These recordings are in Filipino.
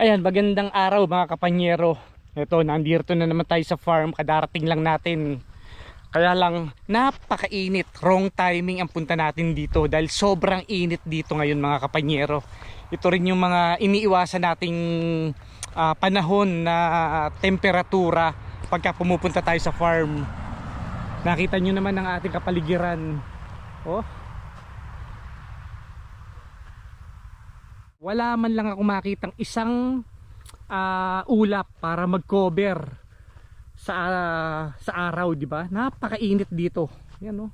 Ayan, magandang araw mga kapanyero. Ito, nandito na naman tayo sa farm. Kadarating lang natin. Kaya lang, napakainit. Wrong timing ang punta natin dito dahil sobrang init dito ngayon mga kapanyero. Ito rin yung mga iniiwasan nating ah, panahon na temperatura pagka pumupunta tayo sa farm. Nakita nyo naman ang ating kapaligiran. Oh, wala man lang ako makitang isang ah, ulap para mag-cover sa ah, sa araw, di ba? Napakainit dito. Yan oh.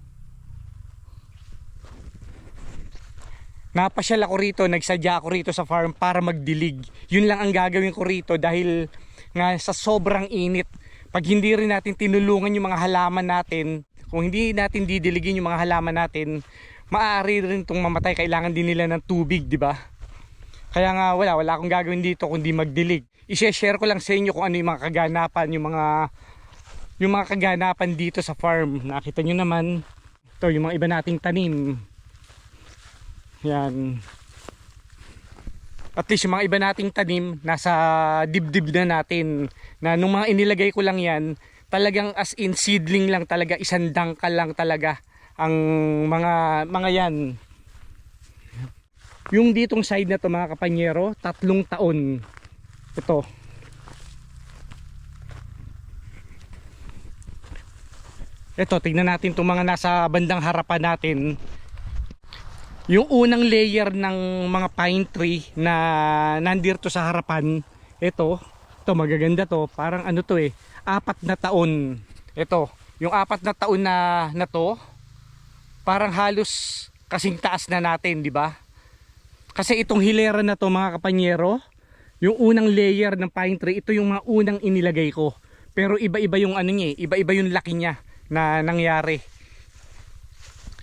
Napasyal ako rito, nagsadya ako rito sa farm para magdilig. Yun lang ang gagawin ko rito dahil nga sa sobrang init. Pag hindi rin natin tinulungan yung mga halaman natin, kung hindi natin didiligin yung mga halaman natin, maaari rin itong mamatay. Kailangan din nila ng tubig, di ba? Kaya nga wala, wala akong gagawin dito kundi magdilig. I-share ko lang sa inyo kung ano yung mga kaganapan, yung mga yung mga kaganapan dito sa farm. Nakita nyo naman, ito yung mga iba nating tanim. Yan. At least yung mga iba nating tanim, nasa dibdib na natin. Na nung mga inilagay ko lang yan, talagang as in seedling lang talaga, isang dangkal lang talaga ang mga mga yan. Yung ditong side na to mga kapanyero, tatlong taon. Ito. Ito, tignan natin itong mga nasa bandang harapan natin. Yung unang layer ng mga pine tree na nandito sa harapan, ito, ito magaganda to, parang ano to eh, apat na taon. Ito, yung apat na taon na, na to, parang halos kasing taas na natin, di ba? Kasi itong hilera na to mga kapanyero, yung unang layer ng pine tree, ito yung mga unang inilagay ko. Pero iba-iba yung ano niya, eh, iba-iba yung laki niya na nangyari.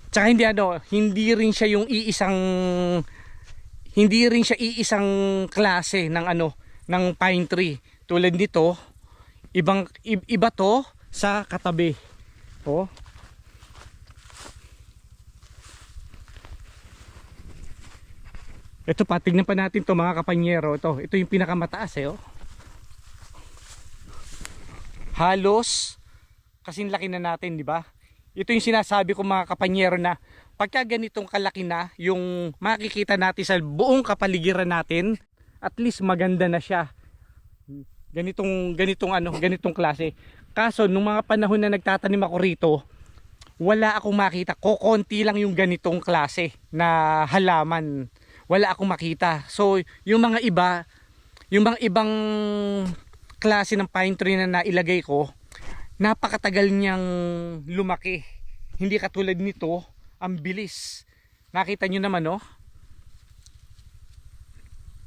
Tsaka hindi ano, hindi rin siya yung iisang hindi rin siya iisang klase ng ano, ng pine tree. Tulad nito, ibang iba to sa katabi. Oh. Ito pa, tignan pa natin to mga kapanyero. Ito, ito yung pinakamataas eh. Oh. Halos kasing laki na natin, di ba? Ito yung sinasabi ko mga kapanyero na pagka ganitong kalaki na yung makikita natin sa buong kapaligiran natin, at least maganda na siya. Ganitong ganitong ano, ganitong klase. Kaso nung mga panahon na nagtatanim ako rito, wala akong makita. Kokonti lang yung ganitong klase na halaman. Wala akong makita. So, yung mga iba, yung mga ibang klase ng pine tree na nailagay ko, napakatagal niyang lumaki. Hindi katulad nito, ang bilis. Nakita nyo naman, no?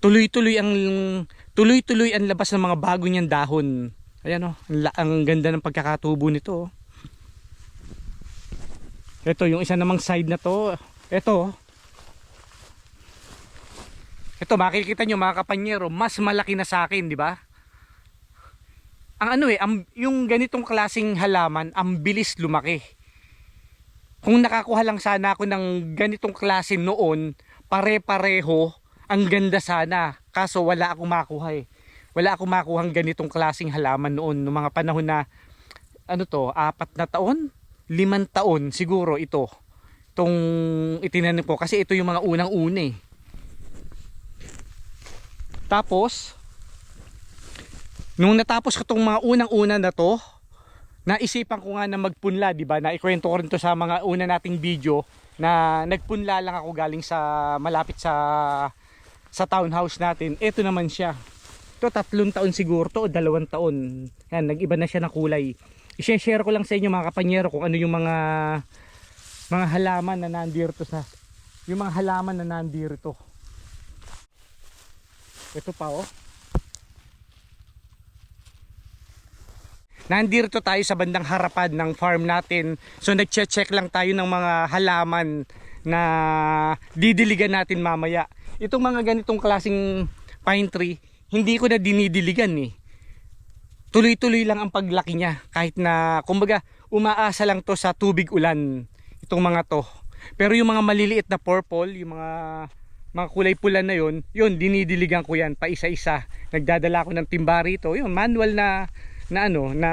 Tuloy-tuloy ang tuloy-tuloy ang labas ng mga bago niyang dahon. Ayan, oh, ang, ang ganda ng pagkakatubo nito. oh. Ito, yung isa namang side na to. Ito, oh. Ito makikita nyo mga kapanyero, mas malaki na sa akin, di ba? ang ano eh, ang, yung ganitong klasing halaman, ang bilis lumaki. Kung nakakuha lang sana ako ng ganitong klase noon, pare-pareho, ang ganda sana. Kaso wala akong makuha eh. Wala akong makuha ng ganitong klaseng halaman noon, noong mga panahon na, ano to, apat na taon? Limang taon siguro ito. Itong itinanim ko. Kasi ito yung mga unang-una eh. Tapos, Nung natapos ko tong mga unang-una na to, naisipan ko nga na magpunla, di ba? Na ikwento ko rin to sa mga una nating video na nagpunla lang ako galing sa malapit sa sa townhouse natin. Ito naman siya. Ito tatlong taon siguro to o dalawang taon. Yan, nag-iba na siya ng kulay. I-share ko lang sa inyo mga kapanyero kung ano yung mga mga halaman na nandito sa yung mga halaman na nandito. Ito pa oh. Nandito tayo sa bandang harapan ng farm natin. So nagche-check lang tayo ng mga halaman na didiligan natin mamaya. Itong mga ganitong klasing pine tree, hindi ko na dinidiligan eh. Tuloy-tuloy lang ang paglaki niya kahit na kumbaga umaasa lang to sa tubig ulan itong mga to. Pero yung mga maliliit na purple, yung mga mga kulay pula na yon, yun dinidiligan ko yan pa isa-isa. nagdadala ako ng timba rito. Yun, manual na, na ano, na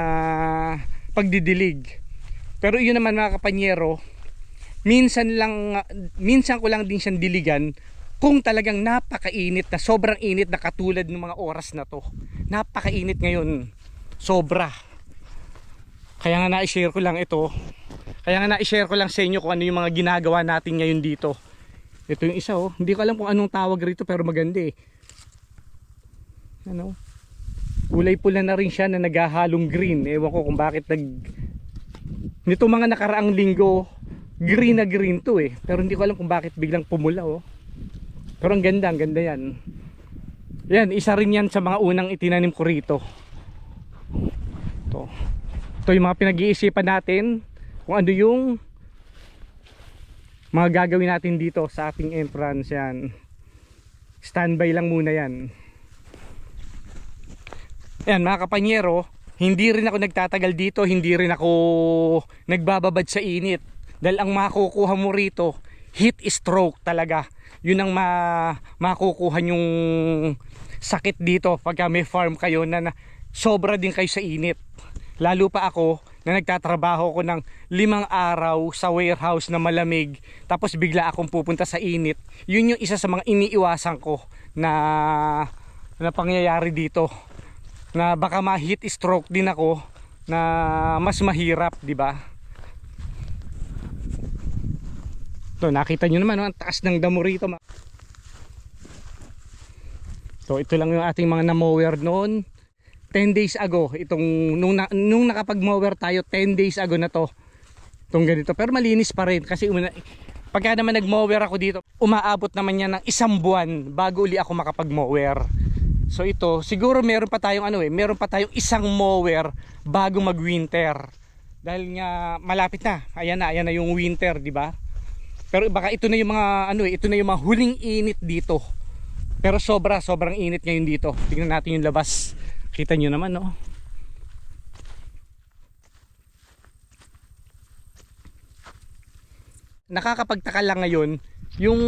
pagdidilig. Pero yun naman mga kapanyero, minsan lang, minsan ko lang din siyang diligan kung talagang napakainit na, sobrang init na katulad ng mga oras na to. Napakainit ngayon. Sobra. Kaya nga na-share ko lang ito. Kaya nga na-share ko lang sa inyo kung ano yung mga ginagawa natin ngayon dito. Ito yung isa oh. Hindi ko alam kung anong tawag rito pero maganda eh. Ano? Kulay pula na rin siya na naghahalong green. Ewan ko kung bakit nag... Nito mga nakaraang linggo, green na green to eh. Pero hindi ko alam kung bakit biglang pumula oh. Pero ang ganda, ang ganda yan. Yan, isa rin yan sa mga unang itinanim ko rito. Ito. Ito yung mga pinag-iisipan natin kung ano yung mga gagawin natin dito sa ating entrance yan. Standby lang muna yan. Yan mga kapanyero, hindi rin ako nagtatagal dito, hindi rin ako nagbababad sa init. Dahil ang makukuha mo rito, heat stroke talaga. Yun ang ma makukuha yung sakit dito pagka may farm kayo na, na sobra din kayo sa init. Lalo pa ako na nagtatrabaho ko ng limang araw sa warehouse na malamig tapos bigla akong pupunta sa init. Yun yung isa sa mga iniiwasan ko na na pangyayari dito na baka ma-heat stroke din ako na mas mahirap, di ba? To, nakita nyo naman, no? ang taas ng damo rito. So, ito lang yung ating mga na-mower noon. 10 days ago, itong nung, nung nakapag-mower tayo 10 days ago na to. Itong ganito, pero malinis pa rin kasi una, pagka naman nag-mower ako dito, umaabot naman yan ng isang buwan bago uli ako makapag-mower. So ito, siguro meron pa tayong ano eh, meron pa tayong isang mower bago mag-winter. Dahil nga malapit na. Ayan na, ayan na yung winter, di ba? Pero baka ito na yung mga ano eh, ito na yung mga huling init dito. Pero sobra, sobrang init ngayon dito. Tingnan natin yung labas. Kita nyo naman, no? Nakakapagtaka lang ngayon, yung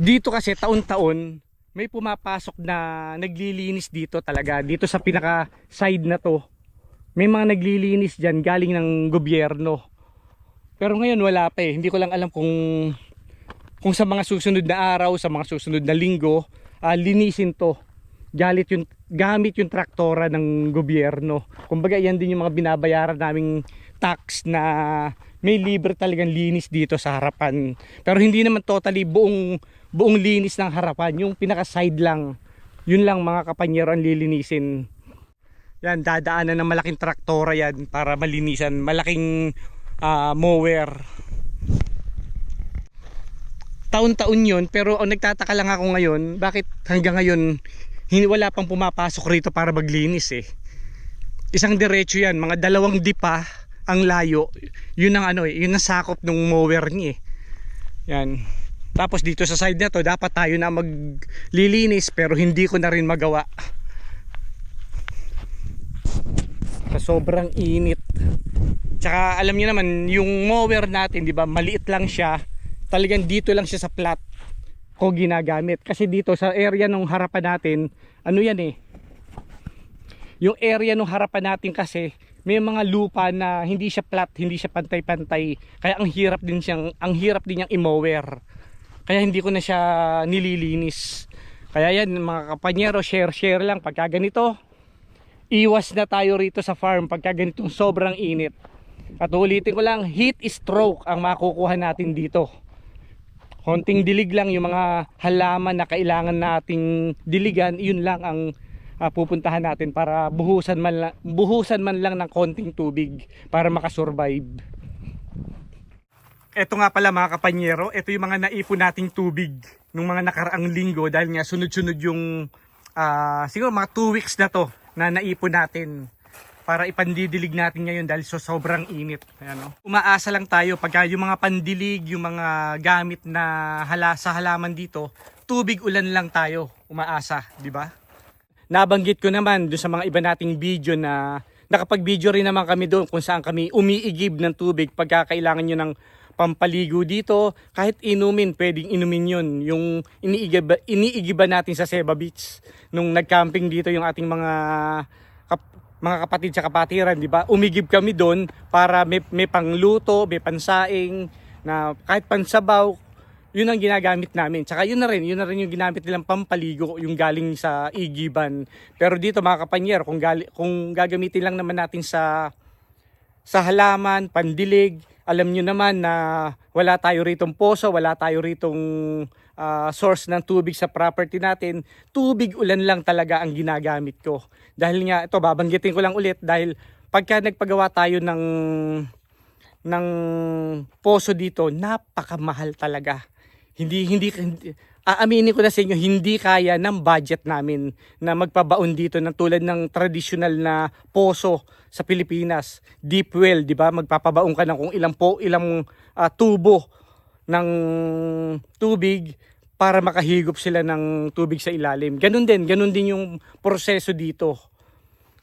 dito kasi taon-taon may pumapasok na naglilinis dito talaga. Dito sa pinaka side na to may mga naglilinis dyan galing ng gobyerno. Pero ngayon wala pa eh. Hindi ko lang alam kung kung sa mga susunod na araw sa mga susunod na linggo ah, linisin to galit yung gamit yung traktora ng gobyerno. Kumbaga yan din yung mga binabayaran naming tax na may libre talagang linis dito sa harapan. Pero hindi naman totally buong buong linis ng harapan. Yung pinaka side lang yun lang mga kapanyero ang lilinisin. Yan dadaanan ng malaking traktora yan para malinisan. Malaking ah, mower. Taon-taon yun pero ang nagtataka lang ako ngayon bakit hanggang ngayon hindi wala pang pumapasok rito para maglinis eh. Isang diretso yan mga dalawang dipa ang layo. Yun ang ano eh yun ang sakop ng mower niya eh. Yan. Tapos dito sa side na to dapat tayo na maglilinis pero hindi ko na rin magawa. Sa sobrang init. Tsaka alam niyo naman yung mower natin di ba maliit lang siya. Talagang dito lang siya sa plat ko ginagamit kasi dito sa area nung harapan natin ano yan eh yung area nung harapan natin kasi may mga lupa na hindi siya flat, hindi siya pantay-pantay. Kaya ang hirap din siyang ang hirap din niyang i-mower. Kaya hindi ko na siya nililinis. Kaya yan mga kapanyero, share-share lang pagka ganito. Iwas na tayo rito sa farm pagka ganitong sobrang init. At ulitin ko lang, heat stroke ang makukuha natin dito. Konting dilig lang yung mga halaman na kailangan nating diligan, yun lang ang ah, pupuntahan natin para buhusan man lang, buhusan man lang ng konting tubig para makasurvive. Ito nga pala mga kapanyero, ito yung mga naipon nating tubig nung mga nakaraang linggo dahil nga sunod-sunod yung ah, siguro mga 2 weeks na to na naipon natin para ipandidilig natin ngayon dahil so sobrang init. Ayan, no? Umaasa lang tayo pagka yung mga pandilig, yung mga gamit na hala sa halaman dito, tubig ulan lang tayo umaasa, di ba? Nabanggit ko naman doon sa mga iba nating video na nakapag-video rin naman kami doon kung saan kami umiigib ng tubig pagka kailangan nyo ng pampaligo dito. Kahit inumin, pwedeng inumin yun. Yung iniigiba, iniigiba natin sa Seba Beach. Nung nag-camping dito yung ating mga mga kapatid sa kapatiran, di ba? Umigib kami doon para may, may pangluto, may pansaing, na kahit pansabaw, yun ang ginagamit namin. Tsaka yun na rin, yun na rin yung ginamit nilang pampaligo, yung galing sa igiban. Pero dito mga kapanyer, kung, gali, kung gagamitin lang naman natin sa sa halaman, pandilig, alam nyo naman na wala tayo ritong poso, wala tayo ritong ah, source ng tubig sa property natin. Tubig ulan lang talaga ang ginagamit ko. Dahil nga, ito babanggitin ko lang ulit dahil pagka nagpagawa tayo ng ng poso dito, napakamahal talaga. Hindi hindi, hindi aaminin ko na sa inyo, hindi kaya ng budget namin na magpabaon dito ng tulad ng traditional na poso sa Pilipinas. Deep well, 'di ba? Magpapabaon ka ng kung ilang po ilang ah, tubo ng tubig para makahigop sila ng tubig sa ilalim. Ganun din, ganun din yung proseso dito.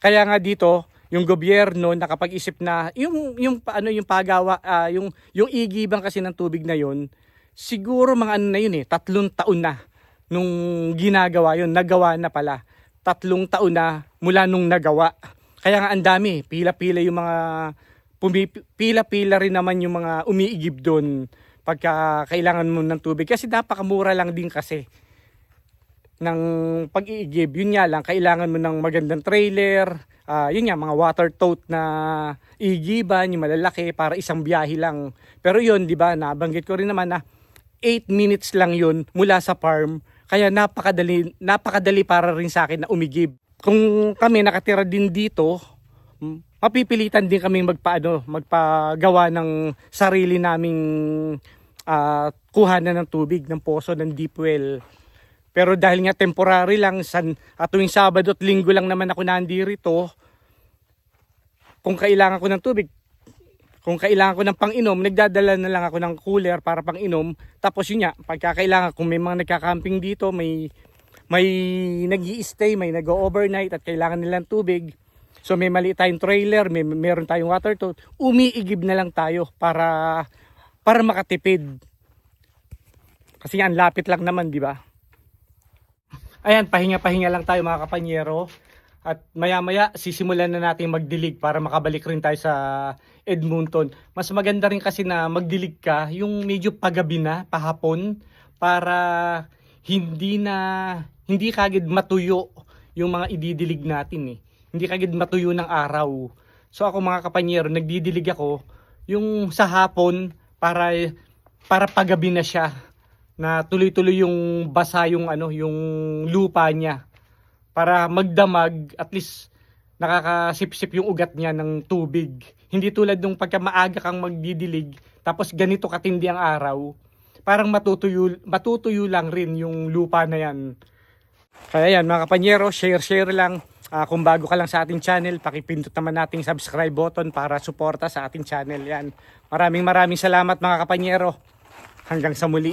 Kaya nga dito, yung gobyerno nakapag-isip na yung yung paano yung pagawa ah, yung yung igibang kasi ng tubig na yon siguro mga ano na yun eh tatlong taon na nung ginagawa yon nagawa na pala tatlong taon na mula nung nagawa kaya nga ang dami pila-pila yung mga pila-pila rin naman yung mga umiigib doon pagka kailangan mo ng tubig kasi napakamura lang din kasi ng pag-iigib. Yun nga lang, kailangan mo ng magandang trailer, ah, yun nga, mga water tote na igiban, yung malalaki para isang biyahe lang. Pero yun, di ba, nabanggit ko rin naman na 8 minutes lang yun mula sa farm. Kaya napakadali, napakadali para rin sa akin na umigib. Kung kami nakatira din dito, mm, mapipilitan din kami magpaano, magpagawa ng sarili naming ah, kuhanan ng tubig ng poso ng deep well. Pero dahil nga temporary lang, san, at tuwing Sabado at Linggo lang naman ako nandirito, kung kailangan ko ng tubig, kung kailangan ko ng pang-inom, nagdadala na lang ako ng cooler para pang-inom. Tapos yun nga, pagka kailangan, kung may mga nagka-camping dito, may, may nag stay may nag-overnight at kailangan nilang tubig. So may mali tayong trailer, may meron tayong water tote, umiigib na lang tayo para para makatipid. Kasi ang lapit lang naman, di ba? Ayan, pahinga-pahinga lang tayo mga kapanyero. At maya-maya, sisimulan na natin magdilig para makabalik rin tayo sa Edmonton. Mas maganda rin kasi na magdilig ka, yung medyo pagabi na, pahapon, para hindi na, hindi kagad matuyo yung mga ididilig natin eh. Hindi kagad matuyo ng araw. So ako mga kapanyero, nagdidilig ako yung sa hapon para para pagabi na siya na tuloy-tuloy yung basa yung ano yung lupa niya para magdamag at least nakakasipsip yung ugat niya ng tubig. Hindi tulad nung pagka maaga kang magdidilig tapos ganito katindi ang araw, parang matutuyo, matutuyo lang rin yung lupa na yan. Kaya yan mga kapanyero, share-share lang. Ah, kung bago ka lang sa ating channel, pakipindot naman nating subscribe button para suporta sa ating channel yan. Maraming maraming salamat mga kapanyero. Hanggang sa muli.